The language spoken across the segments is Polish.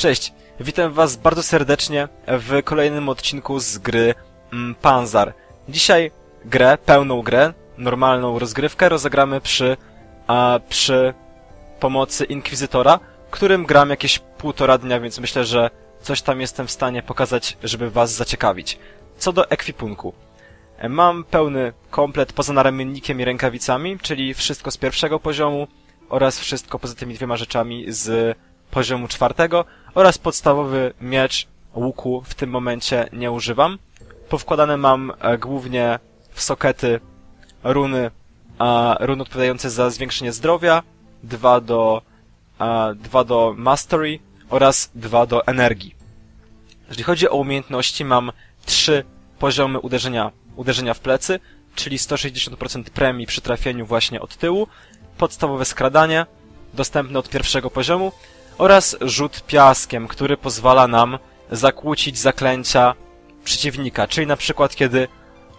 Cześć, witam was bardzo serdecznie w kolejnym odcinku z gry mm, Panzar. Dzisiaj grę, pełną grę, normalną rozgrywkę rozegramy przy, a, przy pomocy Inkwizytora, którym gram jakieś półtora dnia, więc myślę, że coś tam jestem w stanie pokazać, żeby was zaciekawić. Co do ekwipunku. Mam pełny komplet poza naramiennikiem i rękawicami, czyli wszystko z pierwszego poziomu oraz wszystko poza tymi dwiema rzeczami z poziomu czwartego oraz podstawowy miecz łuku w tym momencie nie używam. Powkładane mam e, głównie w sokety runy, a runy odpowiadające za zwiększenie zdrowia, dwa do, a, dwa do mastery oraz dwa do energii. Jeżeli chodzi o umiejętności, mam trzy poziomy uderzenia, uderzenia w plecy, czyli 160% premii przy trafieniu właśnie od tyłu, podstawowe skradanie, dostępne od pierwszego poziomu oraz rzut piaskiem, który pozwala nam zakłócić zaklęcia przeciwnika, czyli na przykład kiedy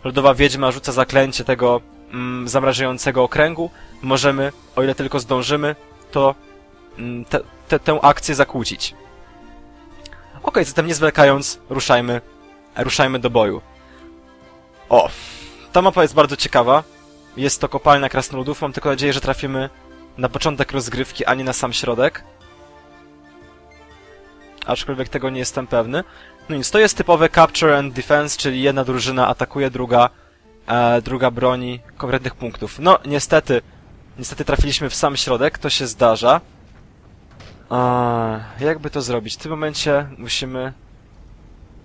lodowa wiedźma rzuca zaklęcie tego mm, zamrażającego okręgu, możemy, o ile tylko zdążymy, to mm, te, te, tę akcję zakłócić. Okej, zatem nie zwlekając, ruszajmy, ruszajmy do boju. O, ta mapa jest bardzo ciekawa. Jest to kopalnia krasnoludów. Mam tylko nadzieję, że trafimy na początek rozgrywki, a nie na sam środek. Aczkolwiek tego nie jestem pewny. No nic, to jest typowe Capture and Defense, czyli jedna drużyna atakuje, druga, e, druga broni konkretnych punktów. No, niestety, niestety trafiliśmy w sam środek, to się zdarza. A, jakby to zrobić? W tym momencie musimy...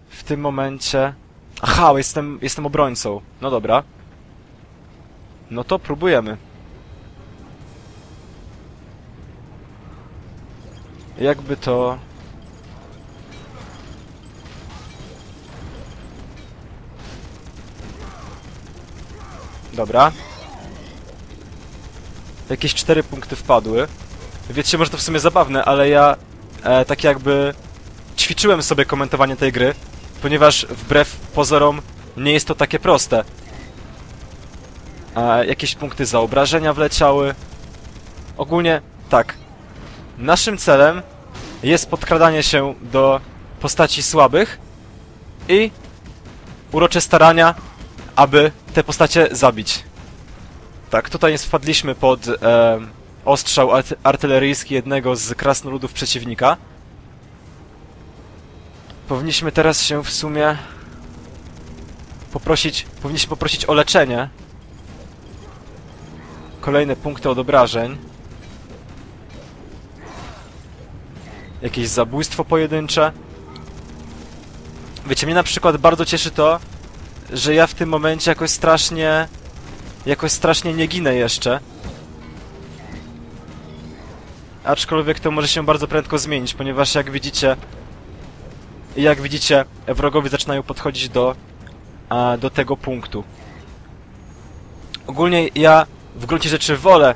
W tym momencie... Aha, jestem, jestem obrońcą. No dobra. No to próbujemy. Jakby to... Dobra. Jakieś cztery punkty wpadły. Wiecie, może to w sumie zabawne, ale ja e, tak jakby ćwiczyłem sobie komentowanie tej gry, ponieważ wbrew pozorom nie jest to takie proste. E, jakieś punkty za obrażenia wleciały. Ogólnie tak. Naszym celem jest podkradanie się do postaci słabych i urocze starania, aby te postacie zabić. Tak, tutaj wpadliśmy pod e, ostrzał arty artyleryjski jednego z krasnoludów przeciwnika. Powinniśmy teraz się w sumie poprosić, powinniśmy poprosić o leczenie. Kolejne punkty od obrażeń. Jakieś zabójstwo pojedyncze. Wiecie, mnie na przykład bardzo cieszy to, że ja w tym momencie jakoś strasznie... Jakoś strasznie nie ginę jeszcze. Aczkolwiek to może się bardzo prędko zmienić, ponieważ jak widzicie... Jak widzicie, wrogowie zaczynają podchodzić do... A, do tego punktu. Ogólnie ja w gruncie rzeczy wolę...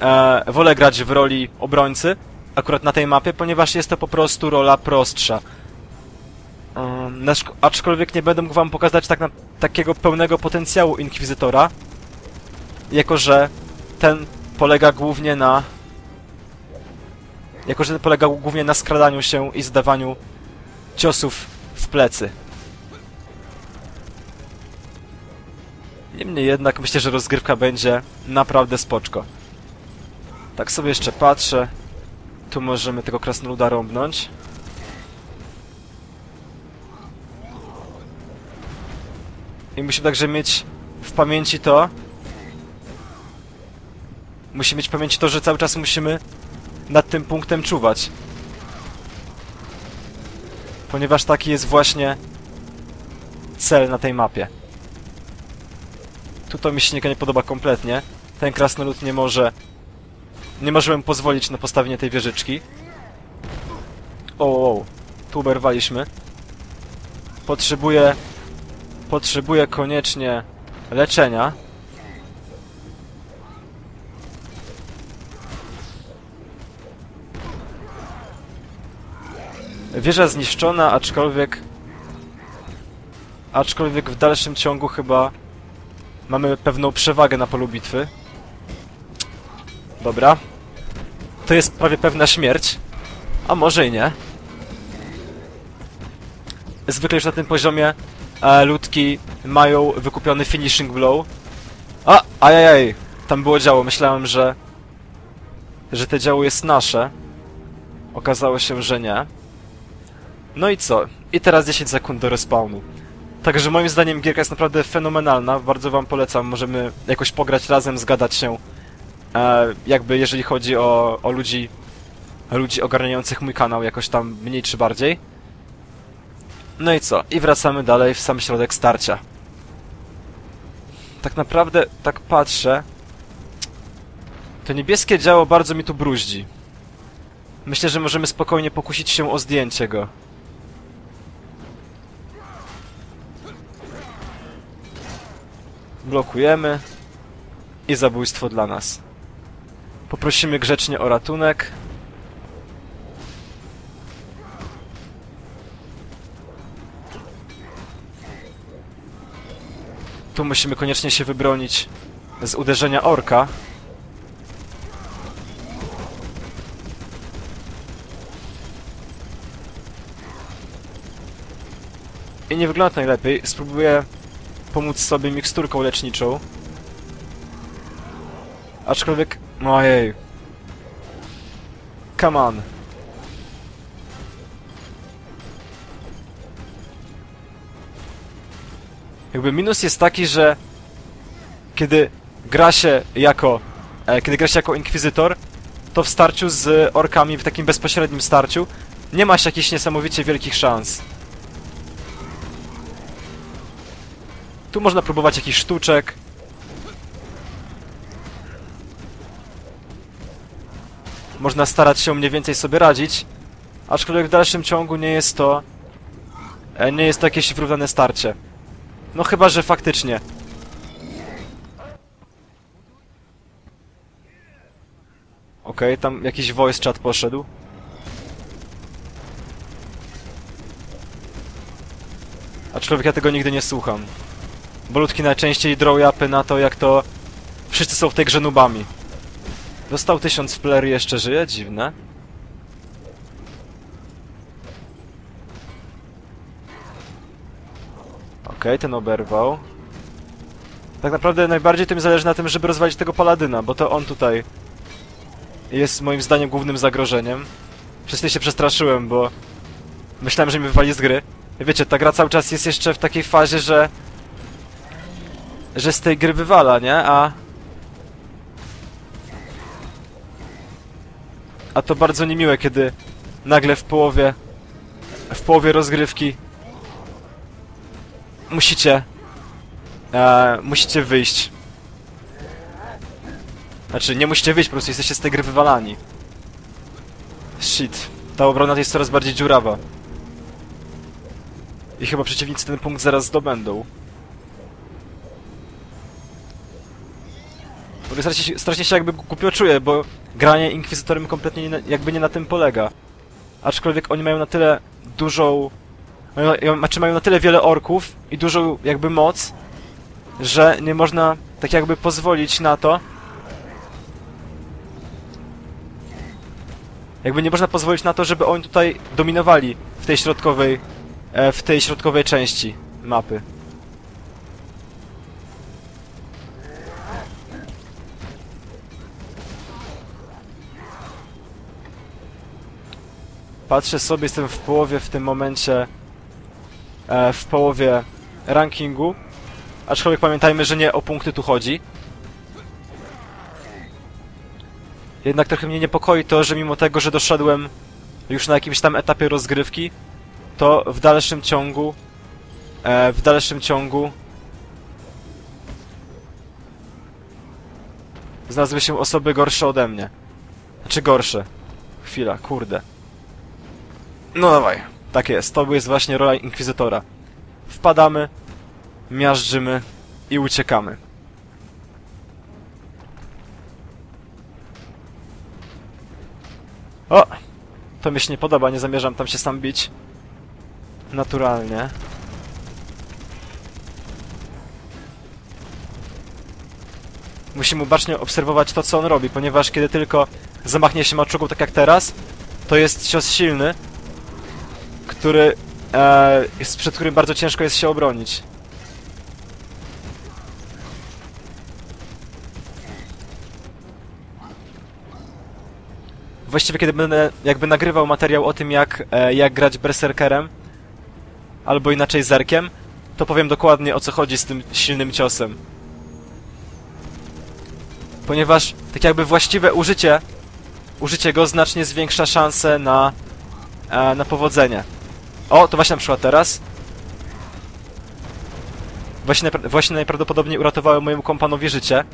E, wolę grać w roli obrońcy, akurat na tej mapie, ponieważ jest to po prostu rola prostsza. Um, aczkolwiek nie będę mógł wam pokazać tak na, takiego pełnego potencjału Inkwizytora, jako że ten polega głównie na... Jako że ten polega głównie na skradaniu się i zdawaniu ciosów w plecy. Niemniej jednak myślę, że rozgrywka będzie naprawdę spoczko. Tak sobie jeszcze patrzę. Tu możemy tego krasnoluda rąbnąć. I musimy także mieć w pamięci to... Musimy mieć w pamięci to, że cały czas musimy nad tym punktem czuwać. Ponieważ taki jest właśnie cel na tej mapie. Tu to mi się nie podoba kompletnie. Ten krasnolud nie może... Nie możemy pozwolić na postawienie tej wieżyczki. O, o, tu oberwaliśmy. Potrzebuję Potrzebuję koniecznie leczenia. Wieża zniszczona, aczkolwiek... Aczkolwiek w dalszym ciągu chyba mamy pewną przewagę na polu bitwy. Dobra. To jest prawie pewna śmierć. A może i nie. zwykle już na tym poziomie e, ludki mają wykupiony finishing blow. A, ajajaj, tam było działo, myślałem, że że te działo jest nasze. Okazało się, że nie. No i co? I teraz 10 sekund do respawnu. Także moim zdaniem gierka jest naprawdę fenomenalna, bardzo wam polecam, możemy jakoś pograć razem, zgadać się, e, jakby jeżeli chodzi o, o ludzi, ludzi ogarniających mój kanał jakoś tam mniej czy bardziej. No i co? I wracamy dalej w sam środek starcia. Tak naprawdę, tak patrzę, to niebieskie działo bardzo mi tu bruździ. Myślę, że możemy spokojnie pokusić się o zdjęcie go. Blokujemy. I zabójstwo dla nas. Poprosimy grzecznie o ratunek. Tu musimy koniecznie się wybronić z uderzenia orka. I nie wygląda najlepiej. Spróbuję pomóc sobie miksturką leczniczą. Aczkolwiek... Ojej. Come on. Jakby minus jest taki, że kiedy gra się jako e, kiedy gra się jako inkwizytor, to w starciu z orkami, w takim bezpośrednim starciu, nie ma się jakichś niesamowicie wielkich szans. Tu można próbować jakichś sztuczek. Można starać się mniej więcej sobie radzić. Aczkolwiek w dalszym ciągu nie jest to... e, Nie jest to jakieś wyrównane starcie. No chyba, że faktycznie. Okej, okay, tam jakiś voice chat poszedł. Aczkolwiek ja tego nigdy nie słucham. Bo ludki najczęściej draw upy na to, jak to wszyscy są w tej grze nubami. Dostał tysiąc flery, jeszcze żyje? Dziwne. Okej, okay, ten oberwał. Tak naprawdę najbardziej to mi zależy na tym, żeby rozwalić tego paladyna, bo to on tutaj jest moim zdaniem głównym zagrożeniem. To się przestraszyłem, bo myślałem, że mi wywali z gry. Wiecie, ta gra cały czas jest jeszcze w takiej fazie, że że z tej gry wywala, nie? A... A to bardzo niemiłe, kiedy nagle w połowie... W połowie rozgrywki... Musicie... E, musicie wyjść. Znaczy, nie musicie wyjść, po prostu jesteście z tej gry wywalani. Shit. Ta obrona jest coraz bardziej dziurawa. I chyba przeciwnicy ten punkt zaraz zdobędą. Strasznie, się- strasznie się jakby głupio czuję, bo granie Inkwizytorem kompletnie nie, jakby nie na tym polega. Aczkolwiek oni mają na tyle dużą... Mają, znaczy mają na tyle wiele orków i dużą jakby moc, że nie można tak jakby pozwolić na to, jakby nie można pozwolić na to, żeby oni tutaj dominowali w tej środkowej, e, w tej środkowej części mapy. Patrzę sobie, jestem w połowie w tym momencie w połowie rankingu. Aczkolwiek pamiętajmy, że nie o punkty tu chodzi. Jednak trochę mnie niepokoi to, że mimo tego, że doszedłem już na jakimś tam etapie rozgrywki, to w dalszym ciągu e, w dalszym ciągu znalazły się osoby gorsze ode mnie. Znaczy gorsze. Chwila, kurde. No dawaj. Tak jest, to jest właśnie rola Inkwizytora. Wpadamy, miażdżymy i uciekamy. O! To mi się nie podoba, nie zamierzam tam się sam bić. Naturalnie. Musimy bacznie obserwować to, co on robi, ponieważ kiedy tylko zamachnie się maczugą tak jak teraz, to jest cios silny, który e, przed którym bardzo ciężko jest się obronić. Właściwie kiedy będę jakby nagrywał materiał o tym jak, e, jak grać berserkerem, albo inaczej zerkiem, to powiem dokładnie o co chodzi z tym silnym ciosem. Ponieważ tak jakby właściwe użycie, użycie go znacznie zwiększa szanse na, e, na powodzenie. O, to właśnie na przykład teraz. Właśnie, właśnie najprawdopodobniej uratowałem mojemu kompanowi życie.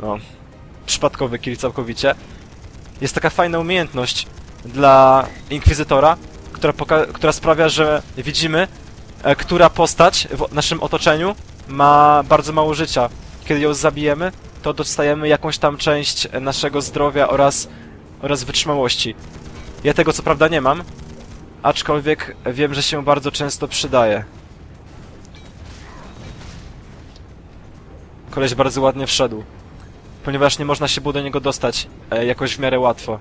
No, przypadkowy kill całkowicie. Jest taka fajna umiejętność dla Inkwizytora, która, która sprawia, że widzimy, e, która postać w naszym otoczeniu ma bardzo mało życia. Kiedy ją zabijemy, to dostajemy jakąś tam część naszego zdrowia oraz, oraz wytrzymałości. Ja tego co prawda nie mam, aczkolwiek wiem, że się bardzo często przydaje. Koleś bardzo ładnie wszedł, ponieważ nie można się było do niego dostać e, jakoś w miarę łatwo.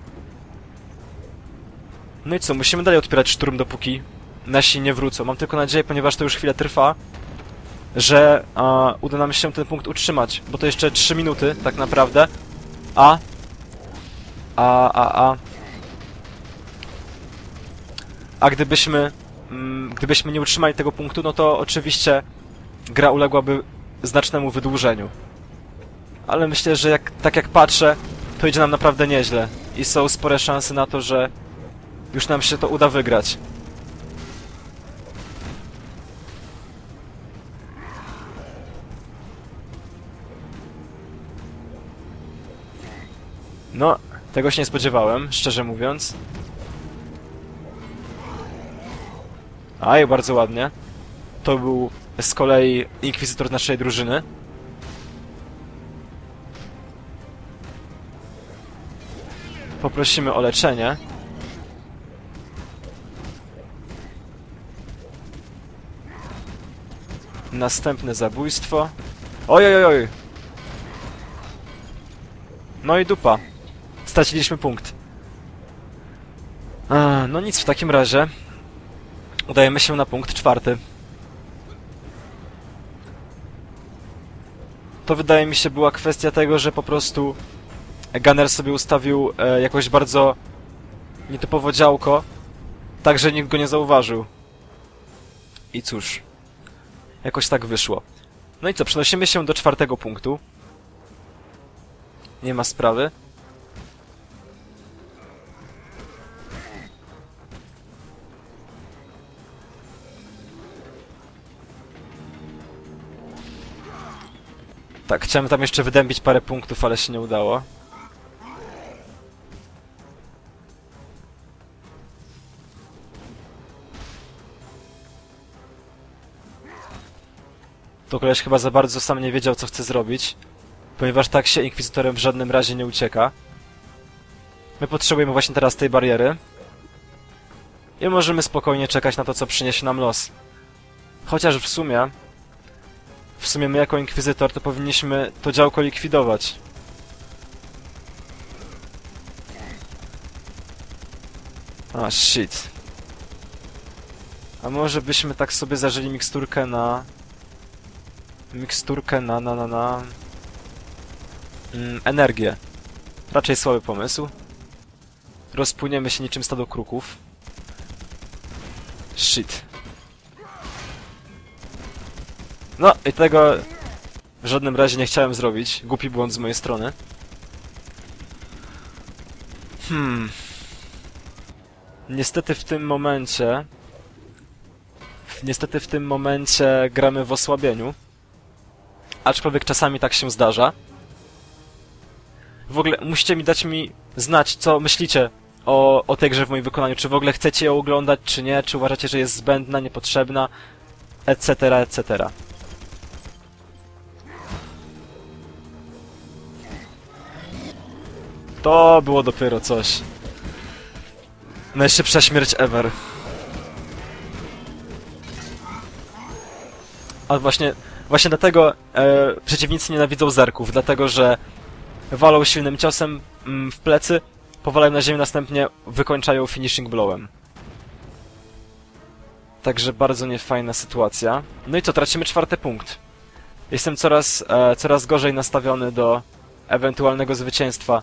No i co, musimy dalej odpierać szturm dopóki nasi nie wrócą. Mam tylko nadzieję, ponieważ to już chwilę trwa, że a, uda nam się ten punkt utrzymać, bo to jeszcze 3 minuty tak naprawdę, a a a a a gdybyśmy mm, gdybyśmy nie utrzymali tego punktu, no to oczywiście gra uległaby znacznemu wydłużeniu. Ale myślę, że jak, tak jak patrzę, to idzie nam naprawdę nieźle i są spore szanse na to, że już nam się to uda wygrać. No, tego się nie spodziewałem, szczerze mówiąc. Aj, bardzo ładnie. To był z kolei inkwizytor naszej drużyny. Poprosimy o leczenie. Następne zabójstwo. Oj, oj, oj, oj. No i dupa. Straciliśmy punkt. A, no nic, w takim razie udajemy się na punkt czwarty. To wydaje mi się była kwestia tego, że po prostu Gunner sobie ustawił e, jakoś bardzo nietypowo działko, tak że nikt go nie zauważył. I cóż, jakoś tak wyszło. No i co, przenosimy się do czwartego punktu. Nie ma sprawy. Tak, chciałem tam jeszcze wydębić parę punktów, ale się nie udało. To koleś chyba za bardzo sam nie wiedział, co chce zrobić, ponieważ tak się Inkwizytorem w żadnym razie nie ucieka. My potrzebujemy właśnie teraz tej bariery. I możemy spokojnie czekać na to, co przyniesie nam los. Chociaż w sumie... W sumie my jako Inkwizytor to powinniśmy to działko likwidować. A, shit. A może byśmy tak sobie zażyli miksturkę na... Miksturkę na, na, na, na... Mm, energię. Raczej słaby pomysł. Rozpłyniemy się niczym stado kruków. Shit. No i tego w żadnym razie nie chciałem zrobić. Głupi błąd z mojej strony. Hmm. Niestety w tym momencie... Niestety w tym momencie gramy w osłabieniu. Aczkolwiek czasami tak się zdarza. W ogóle musicie mi dać mi znać, co myślicie o, o tej grze w moim wykonaniu. Czy w ogóle chcecie ją oglądać, czy nie? Czy uważacie, że jest zbędna, niepotrzebna, etc., etc. To było dopiero coś. Najszybsza śmierć ever. A właśnie, właśnie dlatego e, przeciwnicy nienawidzą zerków, dlatego że walą silnym ciosem mm, w plecy powalają na ziemię, następnie wykończają finishing blowem. Także bardzo niefajna sytuacja. No i co, tracimy czwarty punkt. Jestem coraz, e, coraz gorzej nastawiony do ewentualnego zwycięstwa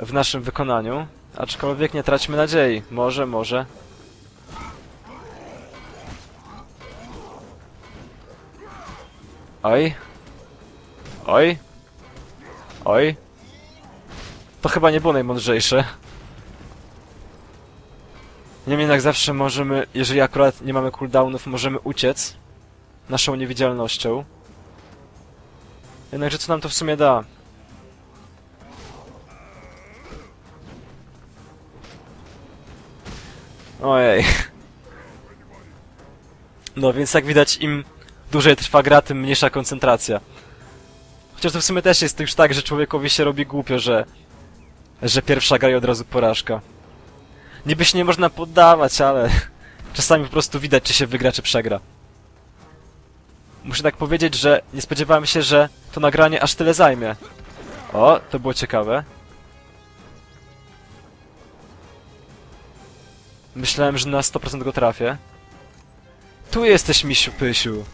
w naszym wykonaniu. Aczkolwiek nie traćmy nadziei. Może, może. Oj. Oj. Oj. To chyba nie było najmądrzejsze. Niemniej jednak zawsze możemy, jeżeli akurat nie mamy cooldownów, możemy uciec naszą niewidzialnością. Jednakże co nam to w sumie da? Ojej. No więc jak widać im dłużej trwa gra, tym mniejsza koncentracja. Chociaż to w sumie też jest już tak, że człowiekowi się robi głupio, że że pierwsza gra i od razu porażka. Niby się nie można poddawać, ale czasami po prostu widać, czy się wygra, czy przegra. Muszę tak powiedzieć, że nie spodziewałem się, że to nagranie aż tyle zajmie. O, to było ciekawe. Myślałem, że na 100% go trafię. Tu jesteś, misiu pysiu.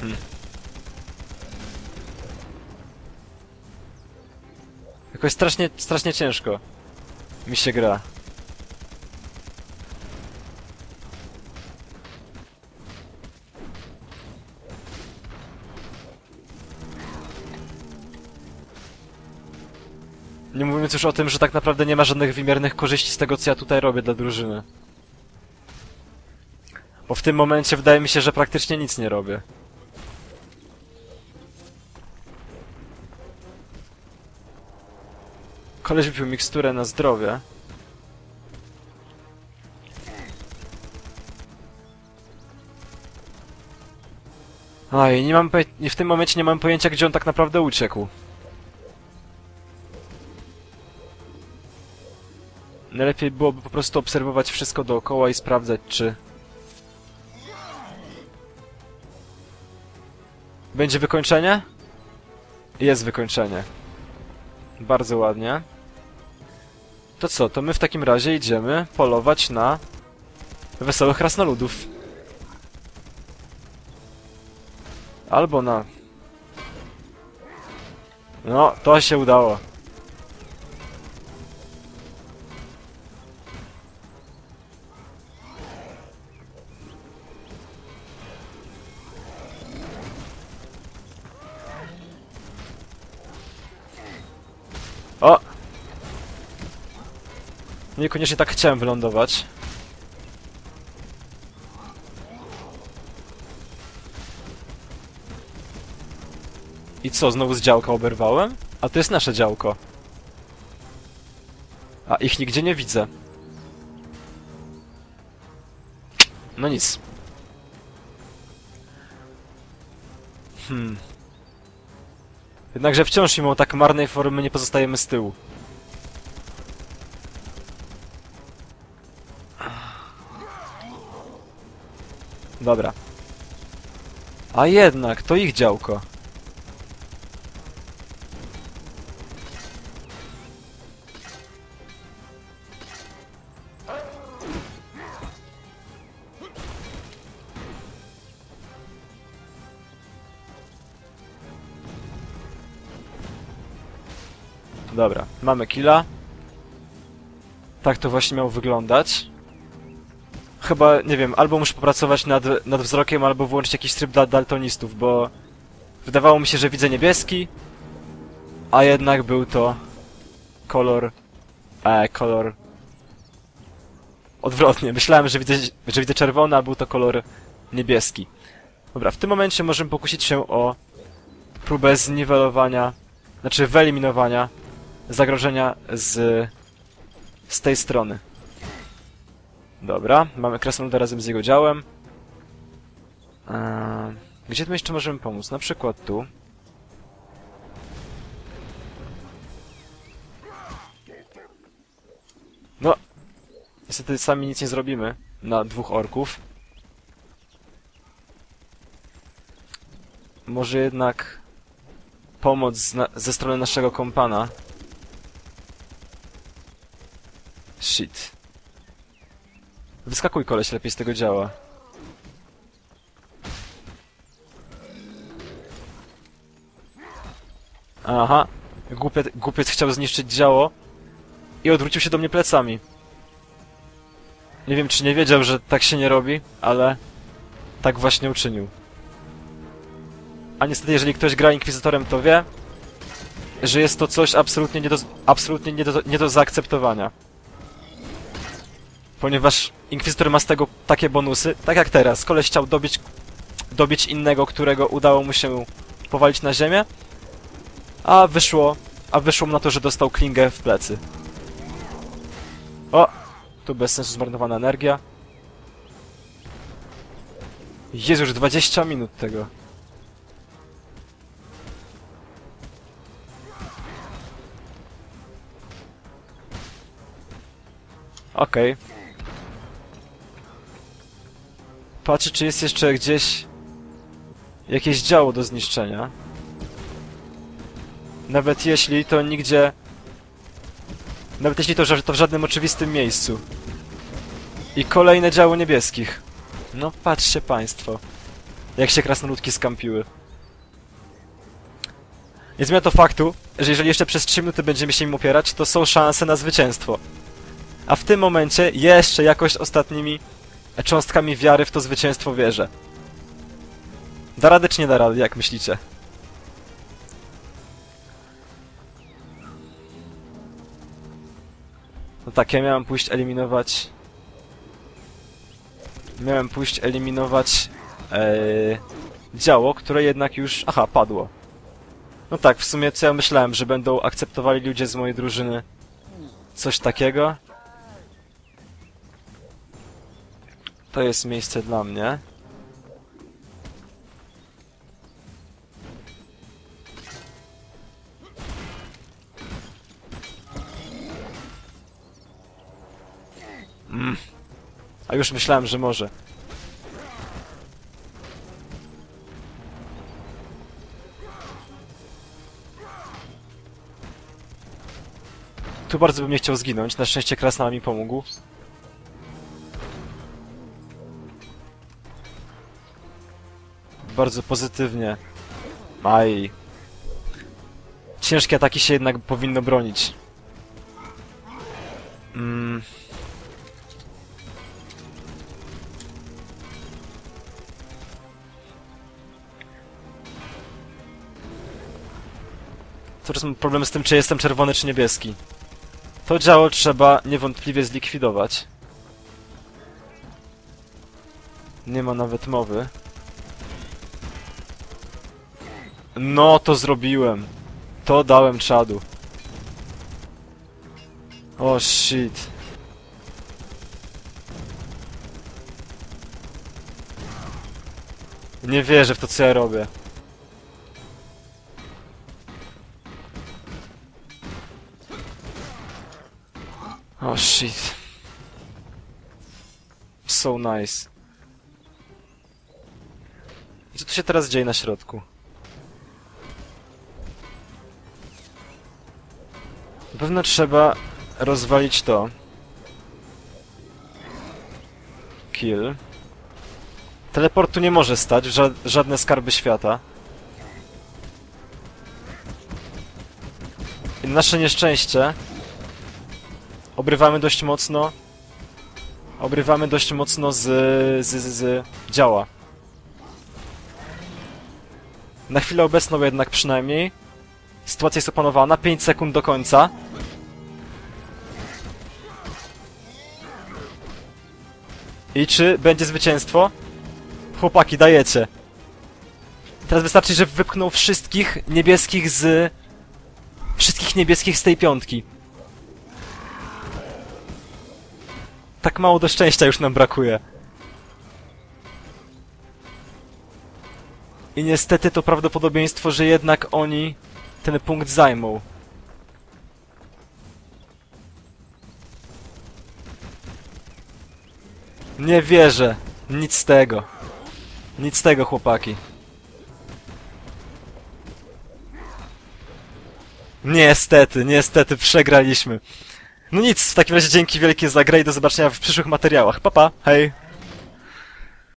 Hmm. Jakoś strasznie, strasznie ciężko mi się gra. Mówiąc już o tym, że tak naprawdę nie ma żadnych wymiernych korzyści z tego, co ja tutaj robię dla drużyny. Bo w tym momencie wydaje mi się, że praktycznie nic nie robię. Koleś wypił miksturę na zdrowie. Oj, nie mam poje- w tym momencie nie mam pojęcia, gdzie on tak naprawdę uciekł. Najlepiej byłoby po prostu obserwować wszystko dookoła i sprawdzać, czy... Będzie wykończenie? Jest wykończenie. Bardzo ładnie. To co, to my w takim razie idziemy polować na wesołych krasnoludów. Albo na... No, to się udało. O! Niekoniecznie tak chciałem wylądować. I co, znowu z działka oberwałem? A to jest nasze działko. A ich nigdzie nie widzę. No nic. Hmm. Jednakże wciąż mimo tak marnej formy nie pozostajemy z tyłu. Dobra. A jednak, to ich działko. Dobra, mamy killa. Tak to właśnie miało wyglądać. Chyba, nie wiem, albo muszę popracować nad, nad wzrokiem, albo włączyć jakiś tryb dla daltonistów, bo... Wydawało mi się, że widzę niebieski, a jednak był to kolor... E, kolor... Odwrotnie, myślałem, że widzę, że widzę czerwony, a był to kolor niebieski. Dobra, w tym momencie możemy pokusić się o próbę zniwelowania, znaczy wyeliminowania zagrożenia z, z tej strony. Dobra, mamy krasnoluda razem z jego działem. Eee, gdzie tu jeszcze możemy pomóc? Na przykład tu. No, niestety sami nic nie zrobimy na dwóch orków. może jednak pomoc ze strony naszego kompana. Shit. Wyskakuj koleś, lepiej z tego działa. Aha. Głupiec, głupiec chciał zniszczyć działo i odwrócił się do mnie plecami. Nie wiem, czy nie wiedział, że tak się nie robi, ale tak właśnie uczynił. A niestety, jeżeli ktoś gra Inkwizytorem, to wie, że jest to coś absolutnie nie do, absolutnie nie do, nie do zaakceptowania. Ponieważ Inkwizytor ma z tego takie bonusy, tak jak teraz. Koleś chciał dobić, dobić innego, którego udało mu się powalić na ziemię, a wyszło, a wyszło mu na to, że dostał klingę w plecy. O! Tu bez sensu zmarnowana energia. Jezu, już 20 minut tego. Okej. Okay. Patrzę, czy jest jeszcze gdzieś jakieś działo do zniszczenia. Nawet jeśli to nigdzie... Nawet jeśli to, to w żadnym oczywistym miejscu. I kolejne działo niebieskich. No patrzcie państwo. Jak się krasnoludki skampiły. Nie zmienia to faktu, że jeżeli jeszcze przez 3 minuty będziemy się im opierać, to są szanse na zwycięstwo. A w tym momencie jeszcze jakoś ostatnimi cząstkami wiary w to zwycięstwo wierzę. Da rady czy nie da rady, jak myślicie? No tak, ja miałem pójść eliminować... Miałem pójść eliminować... Ee, działo, które jednak już... Aha, padło. No tak, w sumie co ja myślałem, że będą akceptowali ludzie z mojej drużyny coś takiego. To jest miejsce dla mnie. Mm. A już myślałem, że może. Tu bardzo bym nie chciał zginąć, na szczęście Krasnal mi pomógł. Bardzo pozytywnie. Aj. Ciężkie ataki się jednak powinno bronić. Mm. Coraz mam problem z tym, czy jestem czerwony, czy niebieski. To działo trzeba niewątpliwie zlikwidować. Nie ma nawet mowy. No, to zrobiłem. To dałem czadu. O, oh, shit. Nie wierzę w to, co ja robię. Oh shit. So nice. Co tu się teraz dzieje na środku? Pewno trzeba rozwalić to. Kill. Teleportu nie może stać, ża żadne skarby świata. I nasze nieszczęście obrywamy dość mocno obrywamy dość mocno z, z, z, z działa. Na chwilę obecną jednak przynajmniej sytuacja jest opanowana, 5 sekund do końca. I czy będzie zwycięstwo? Chłopaki, dajecie. Teraz wystarczy, że wypchnął wszystkich niebieskich z... Wszystkich niebieskich z tej piątki. Tak mało do szczęścia już nam brakuje. I niestety to prawdopodobieństwo, że jednak oni ten punkt zajmą. Nie wierzę. Nic z tego. Nic z tego, chłopaki. Niestety, niestety, przegraliśmy. No nic, w takim razie dzięki wielkie za grę i do zobaczenia w przyszłych materiałach. Papa, pa, hej!